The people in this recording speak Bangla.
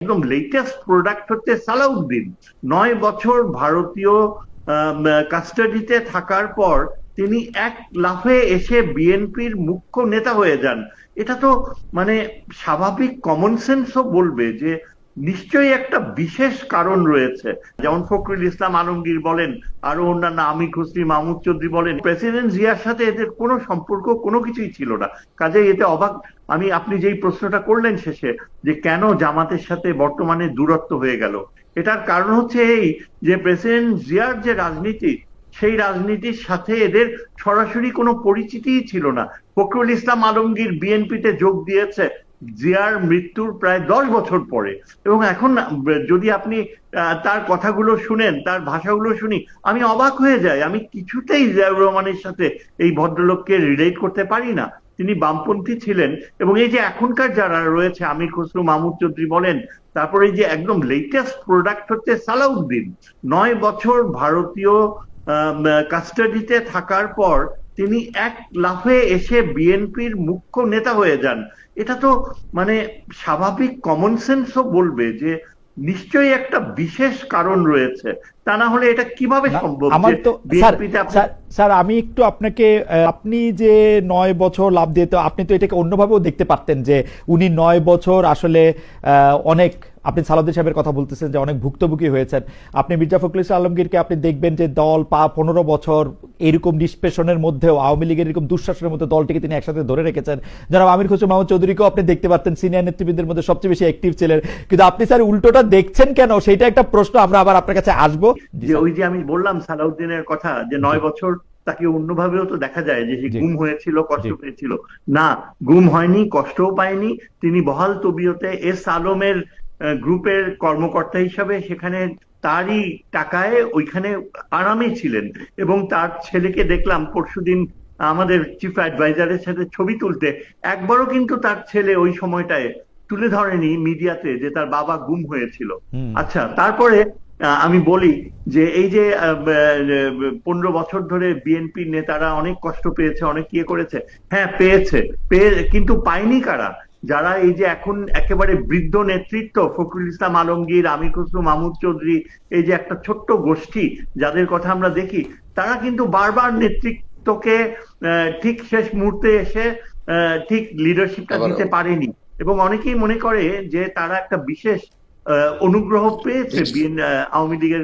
একদম লেটেস্ট প্রোডাক্ট হচ্ছে সালাউদ্দিন। নয় বছর ভারতীয় কাস্টাডিতে থাকার পর তিনি এক লাফে এসে বিএনপির মুখ্য নেতা হয়ে যান। এটা তো মানে স্বাভাবিক কমন সেন্সও বলবে যে নিশ্চয়ই একটা বিশেষ কারণ রয়েছে। যেমন ফখরুল ইসলাম আলমগীর বলেন আরও অন্যান্য আমির খুসরি, মাহমুদ চৌধুরী বলেন, প্রেসিডেন্ট জিয়ার সাথে এদের কোনো সম্পর্ক কোনো কিছুই ছিল না। কাজে এতে অবাক। আমি, আপনি যেই প্রশ্নটা করলেন শেষে, যে কেন জামাতের সাথে বর্তমানে দূরত্ব হয়ে গেল? এটার কারণ হচ্ছে এই যে প্রেসিডেন্ট জিয়ার যে রাজনীতি, সেই রাজনীতির সাথে এদের সরাসরি কোনো পরিচিতিই ছিল না। ফখরুল ইসলাম আলমগীর বিএনপিতে যোগ দিয়েছে জিয়ার মৃত্যুর প্রায় দশ বছর পরে। এবং এখন, যদি আপনি তার কথাগুলো শুনেন, তার ভাষাগুলো শুনি, আমি অবাক হয়ে যাই। আমি কিছুতেই জিয়াউর রহমানের সাথে এই ভদ্রলোককে রিলেট করতে পারি না। তিনি বামপন্থী ছিলেন এবং এই যে এখনকার যারা রয়েছে, আমির খসরু, মাহমুদ চৌধুরী বলেন, তারপরে এই যে একদম লেটেস্ট প্রোডাক্ট হচ্ছে সালাউদ্দিন। নয় বছর ভারতীয় কাস্টাডিতে থাকার পর তিনি এক লাফে এসে বিএনপির মুখ্য নেতা হয়ে যান। এটা তো মানে স্বাভাবিক কমন সেন্সও বলবে যে নিশ্চয়ই একটা বিশেষ কারণ রয়েছে। তা না হলে এটা কীভাবে সম্ভব আমার তো স্যার আমি একটু আপনাকে আপনি যে নয় বছর লাভ দিয়ে তো আপনি তো এটাকে অন্যভাবেও দেখতে পারতেন যে উনি নয় বছর আসলে অনেক আপনি সালাউদ্দিন সাহেবের কথা বলতেছেন যে অনেক ভুক্তভোগী হয়েছেন। আপনি মির্জা ফখরুল ইসলাম আলমগীরকে আপনি দেখবেন যে দল পা পনেরো বছর এরকম নিষ্পেষণের মধ্যেও আওয়ামী লীগের এরকম দুঃশাসনের মধ্যে দলটিকে তিনি একসাথে ধরে রেখেছেন। যারা আমির খসরু মাহমুদ চৌধুরীকেও আপনি দেখতে পারতেন সিনিয়র নেতৃবৃন্দের মধ্যে সবচেয়ে বেশি অ্যাক্টিভ ছিলেন। কিন্তু আপনি স্যার উল্টোটা দেখছেন কেন? সেটা একটা প্রশ্ন আমরা আবার আপনার কাছে আসব। যে ওই যে আমি বললাম সালাউদ্দিনের কথা যে নয় বছর তাকে অন্যভাবেও তো দেখা যায় যে গুম হয়েছিল কষ্ট পেয়েছিল। না গুম হয়নি কষ্টও পায়নি। তিনি বহাল তবিয়তে এস আলমের গ্রুপের কর্মকর্তা হিসাবে সেখানে তারই টাকায় ওইখানে আরামে ছিলেন এবং তার ছেলেকে দেখলাম পরশুদিন আমাদের চিফ অ্যাডভাইজারের সাথে ছবি তুলতে। একবারও কিন্তু তার ছেলে ওই সময়টায় তুলে ধরেনি মিডিয়াতে যে তার বাবা গুম হয়েছিল। আচ্ছা তারপরে আমি বলি যে এই যে পনেরো বছর ধরে বিএনপির নেতারা অনেক কষ্ট পেয়েছে অনেক ইয়ে করেছে। হ্যাঁ পেয়েছে। পেয়ে কিন্তু পায়নি কারা? যারা এই যে এখন একেবারে বৃদ্ধ নেতৃত্ব ফখরুল ইসলাম আলমগীর আমির খসরু মাহমুদ চৌধুরী এই যে একটা ছোট্ট গোষ্ঠী যাদের কথা আমরা দেখি তারা কিন্তু বারবার নেতৃত্বকে ঠিক শেষ মুহূর্তে এসে ঠিক লিডারশিপটা দিতে পারেনি। এবং অনেকেই মনে করে যে তারা একটা বিশেষ অনুগ্রহ পেয়েছে আওয়ামী লীগের